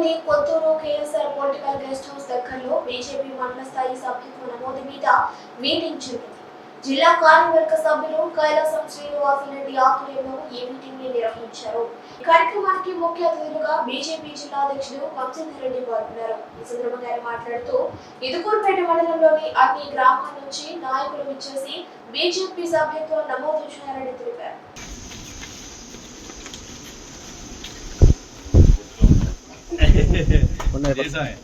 పట్టణంలోని Kothuru KSR political guest house దగ్గరలో BJP మండల స్థాయి సభ్యత్వ నమోదు మీద మీటింగ్ జరిగింది. జిల్లా కార్యవర్గ సభ్యులు కైలాసం శ్రీనివాసరెడ్డి ఆధ్వర్యంలో ఈ మీటింగ్ని నిర్వహించారు. ఈ కార్యక్రమానికి ముఖ్య అతిథులుగా బీజేపీ జిల్లా అధ్యక్షుడు వంశీధర్ రెడ్డి పాల్గొన్నారు. ఈ సందర్భంగా ఆయన మాట్లాడుతూ ఇదుకూరుపేట మండలంలోని అన్ని గ్రామాల నుంచి నాయకులు విచ్చేసి బీజేపీ సభ్యత్వం నమోదు చేయాలని తెలిపారు. చేసాయి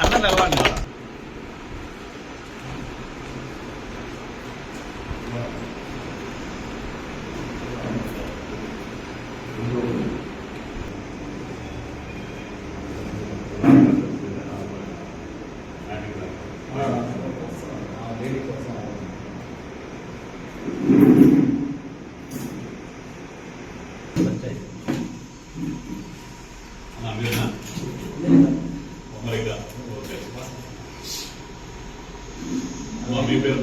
అన్న నిలవండి అలా. అన్న, మీ పేరు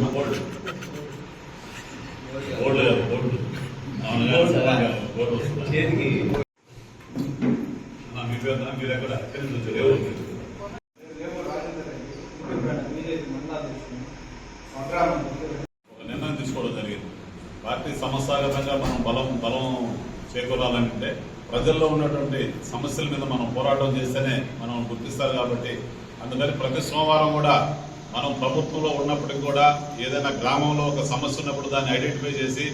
కాదు, గోల్డ్ వస్తుందా? అన్న, మీ పేరు మీరు ఎక్కడ? వచ్చారు? ఒక నిర్ణయం తీసుకోవడం జరిగింది. పార్టీ సంస్థాగతంగా మనం బలం బలం చేకూరాలంటే ప్రజల్లో ఉన్నటువంటి సమస్యల మీద మనం పోరాటం చేస్తేనే మనం గుర్తిస్తారు కాబట్టి అందుకని ప్రతి సోమవారం కూడా మనం ప్రభుత్వంలో ఉన్నప్పటికీ కూడా ఏదైనా గ్రామంలో ఒక సమస్య ఉన్నప్పుడు దాన్ని ఐడెంటిఫై చేసి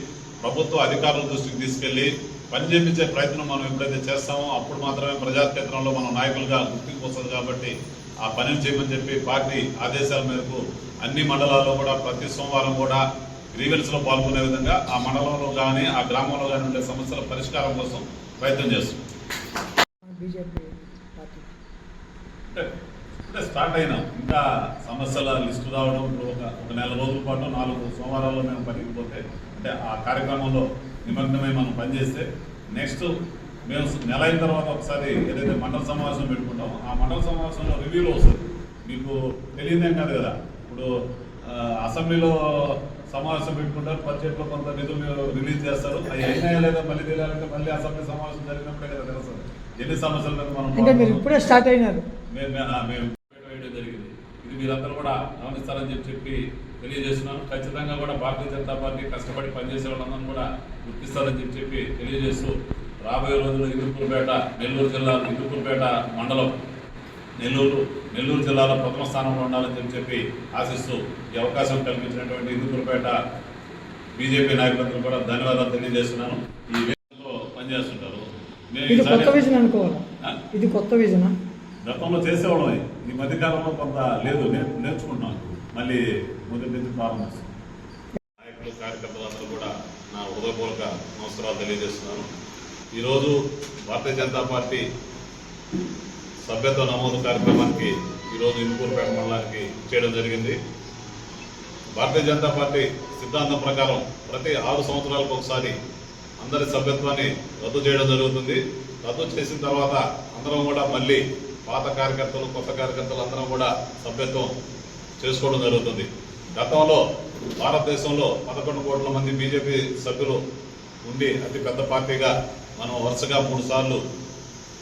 ప్రభుత్వ అధికారుల దృష్టికి తీసుకెళ్ళి పని చేపించే ప్రయత్నం మనం ఎప్పుడైతే చేస్తామో అప్పుడు మాత్రమే ప్రజాక్షేత్రంలో మనం నాయకులుగా గుర్తింపు వస్తుంది కాబట్టి ఆ పనిని చేయమని చెప్పి పార్టీ ఆదేశాల మేరకు అన్ని మండలాల్లో కూడా ప్రతి సోమవారం కూడా గ్రీవెన్స్లో పాల్గొనే విధంగా ఆ మండలంలో కానీ ఆ గ్రామంలో కానీ ఉండే సమస్యల పరిష్కారం కోసం ప్రయత్నం బీజేపీ పార్టీ. అంటే అంటే స్టార్ట్ అయినాం. ఇంకా సమస్యల లిస్టు రావడం ఇప్పుడు ఒక ఒక నెల రోజుల పాటు నాలుగు సోమవారాల్లో మేము పనికి పోతే అంటే ఆ కార్యక్రమంలో నిమగ్నమై మనం పనిచేస్తే నెక్స్ట్ మేము నెల అయిన తర్వాత ఒకసారి ఏదైతే మండల సమావేశం పెట్టుకుంటామో ఆ మండల సమావేశంలో రివ్యూలో వస్తుంది. మీకు తెలియదేం కాదు కదా. ఇప్పుడు అసెంబ్లీలో సమావేశం పెట్టుకుంటారు బడ్జెట్లో కొంత నిధులు రిలీజ్ చేస్తారు. అవి అయినాయా లేదా మళ్ళీ తెలియాలంటే మళ్ళీ అసెంబ్లీ సమావేశం జరిగినప్పుడే కదా తెలుసు ఎన్ని సమస్యల మీద మనం ఇప్పుడే స్టార్ట్ అయినారు. మేము మేము- ఆ, మేము వేయడం జరిగింది ఇది మీరందరూ కూడా గమనిస్తారని చెప్పి చెప్పి తెలియజేస్తున్నాను. ఖచ్చితంగా కూడా భారతీయ జనతా పార్టీ కష్టపడి పనిచేసే వాళ్ళందరూ కూడా గుర్తిస్తారని చెప్పి చెప్పి తెలియజేస్తూ రాబోయే రోజుల్లో ఇందుకూరుపేట నెల్లూరు జిల్లా ఇందుకూరుపేట మండలం నెల్లూరు నెల్లూరు జిల్లాలో ప్రథమ స్థానంలో ఉండాలని చెప్పి చెప్పి ఆశిస్తూ ఈ అవకాశం కల్పించినటువంటి ఇందుకూరుపేట బీజేపీ నాయకులందరూ కూడా ధన్యవాదాలు తెలియజేస్తున్నాను. ఈ వేదికలో పనిచేస్తుంటారు. ఇది కొత్త విజన్ అనుకోవాలా? ఇది కొత్త విజనా? గతంలో చేసేవాళ్ళం. ఈ మధ్యకాలంలో కొంత లేదు నే- నేర్చుకుంటున్నాం మళ్ళీ మొదటి నుంచి ప్రారంభిస్తాం నాయకులు కార్యకర్తలందరూ కూడా నా హృదయపూర్వక నమస్కారాలు తెలియజేస్తున్నాను. ఈరోజు భారతీయ జనతా పార్టీ సభ్యత్వ నమోదు కార్యక్రమానికి ఈరోజు ఇందుకూరుపేట మండలానికి చేయడం జరిగింది. భారతీయ జనతా పార్టీ సిద్ధాంతం ప్రకారం ప్రతి ఆరు సంవత్సరాలకు ఒకసారి అందరి సభ్యత్వాన్ని రద్దు చేయడం జరుగుతుంది. రద్దు చేసిన తర్వాత అందరం కూడా మళ్ళీ పాత కార్యకర్తలు కొత్త కార్యకర్తలు అందరం కూడా సభ్యత్వం చేసుకోవడం జరుగుతుంది. గతంలో భారతదేశంలో పదకొండు కోట్ల మంది బీజేపీ సభ్యులు ఉండి అతి పెద్ద పార్టీగా మనం వరుసగా మూడు సార్లు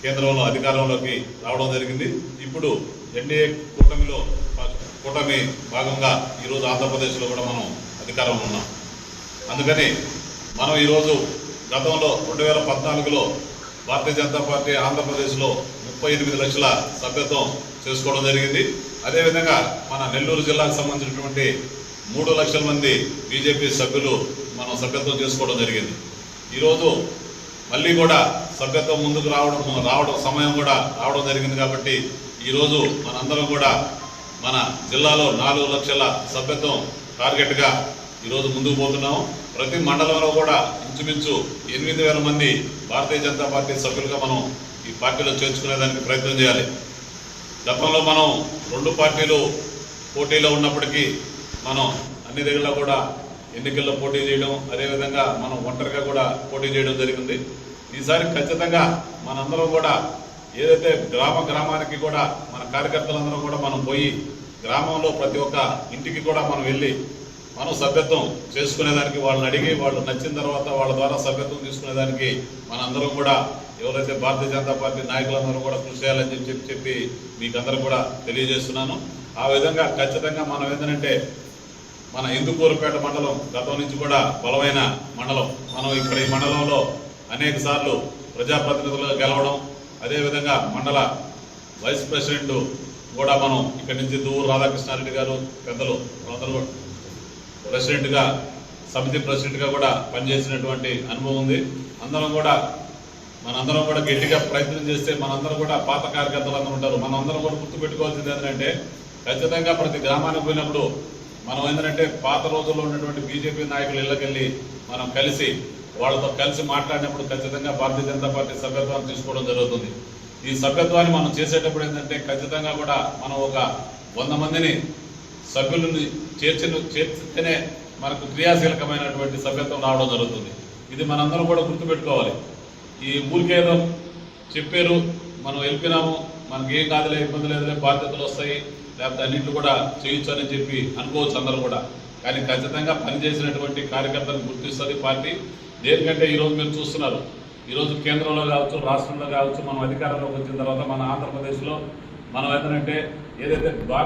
కేంద్రంలో అధికారంలోకి రావడం జరిగింది. ఇప్పుడు ఎన్డీఏ కూటమిలో కూటమి భాగంగా ఈరోజు ఆంధ్రప్రదేశ్లో కూడా మనం అధికారంలో ఉన్నాం. అందుకని మనం ఈరోజు గతంలో రెండు వేల పద్నాలుగులో భారతీయ జనతా పార్టీ ఆంధ్రప్రదేశ్లో ముప్పై ఎనిమిది లక్షల సభ్యత్వం చేసుకోవడం జరిగింది. అదేవిధంగా మన నెల్లూరు జిల్లాకు సంబంధించినటువంటి మూడు లక్షల మంది బీజేపీ సభ్యులు మనం సభ్యత్వం చేసుకోవడం జరిగింది. ఈరోజు మళ్ళీ కూడా సభ్యత్వం ముందుకు రావడం రావడం సమయం కూడా రావడం జరిగింది కాబట్టి ఈరోజు మనందరం కూడా మన జిల్లాలో నాలుగు లక్షల సభ్యత్వం టార్గెట్గా ఈరోజు ముందుకు పోతున్నాం ప్రతి మండలంలో కూడా ఇంచుమించు ఎనిమిది వేల మంది భారతీయ జనతా పార్టీ సభ్యులుగా మనం ఈ పార్టీలో చేర్చుకునేదానికి ప్రయత్నం చేయాలి. గతంలో మనం రెండు పార్టీలు పోటీలో ఉన్నప్పటికీ మనం అన్ని దగ్గర కూడా ఎన్నికల్లో పోటీ చేయడం అదేవిధంగా మనం ఒంటరిగా కూడా పోటీ చేయడం జరిగింది. ఈసారి ఖచ్చితంగా మనందరం కూడా ఏదైతే గ్రామ గ్రామానికి కూడా మన కార్యకర్తలందరం కూడా మనం పోయి గ్రామంలో ప్రతి ఒక్క ఇంటికి కూడా మనం వెళ్ళి మనం సభ్యత్వం చేసుకునేదానికి వాళ్ళని అడిగి వాళ్ళు నచ్చిన తర్వాత వాళ్ళ ద్వారా సభ్యత్వం తీసుకునేదానికి మనందరం కూడా ఎవరైతే భారతీయ జనతా పార్టీ నాయకులందరూ కూడా కృషి చేయాలని చెప్పి చెప్పి చెప్పి మీకందరూ కూడా తెలియజేస్తున్నాను. ఆ విధంగా ఖచ్చితంగా మనం ఏంటంటే మన ఇందుకూరుపేట మండలం గతం నుంచి కూడా బలమైన మండలం. మనం ఇక్కడ ఈ మండలంలో అనేక సార్లు ప్రజాప్రతినిధులుగా గెలవడం అదేవిధంగా మండల వైస్ ప్రెసిడెంట్ కూడా మనం ఇక్కడి నుంచి దూరు రాధాకృష్ణారెడ్డి గారు పెద్దలు అందరూ ప్రెసిడెంట్గా సమితి ప్రెసిడెంట్గా కూడా పనిచేసినటువంటి అనుభవం ఉంది. అందరం కూడా మనందరం కూడా గట్టిగా ప్రయత్నం చేస్తే మనందరం కూడా పాత కార్యకర్తలు అందరూ ఉంటారు. మనందరం కూడా గుర్తుపెట్టుకోవాల్సింది ఏంటంటే ఖచ్చితంగా ప్రతి గ్రామానికి పోయినప్పుడు మనం ఏంటంటే పాత రోజుల్లో ఉన్నటువంటి బీజేపీ నాయకులు ఇళ్ళకెళ్ళి మనం కలిసి వాళ్ళతో కలిసి మాట్లాడినప్పుడు ఖచ్చితంగా భారతీయ జనతా పార్టీ సభ్యత్వాన్ని తీసుకోవడం జరుగుతుంది. ఈ సభ్యత్వాన్ని మనం చేసేటప్పుడు ఏంటంటే ఖచ్చితంగా కూడా మనం ఒక వంద మందిని సభ్యులను చేర్చిన చేర్చితేనే మనకు క్రియాశీలకమైనటువంటి సభ్యత్వం రావడం జరుగుతుంది. ఇది మనందరం కూడా గుర్తుపెట్టుకోవాలి. ఈ ఊరికేదో చెప్పారు మనం వెళ్ళిపోయినాము మనకి ఏం కాదులే ఇబ్బంది లేదులే బాధ్యతలు వస్తాయి లేకపోతే అన్నింటి కూడా చేయొచ్చు అని చెప్పి అనుకోవచ్చు అందరూ కూడా. కానీ ఖచ్చితంగా పనిచేసినటువంటి కార్యకర్తలను గుర్తిస్తుంది పార్టీ. దేనికంటే ఈరోజు మీరు చూస్తున్నారు ఈరోజు కేంద్రంలో కావచ్చు రాష్ట్రంలో కావచ్చు మనం అధికారంలోకి వచ్చిన తర్వాత మన ఆంధ్రప్రదేశ్లో మనం ఏంటంటే ఏదైతే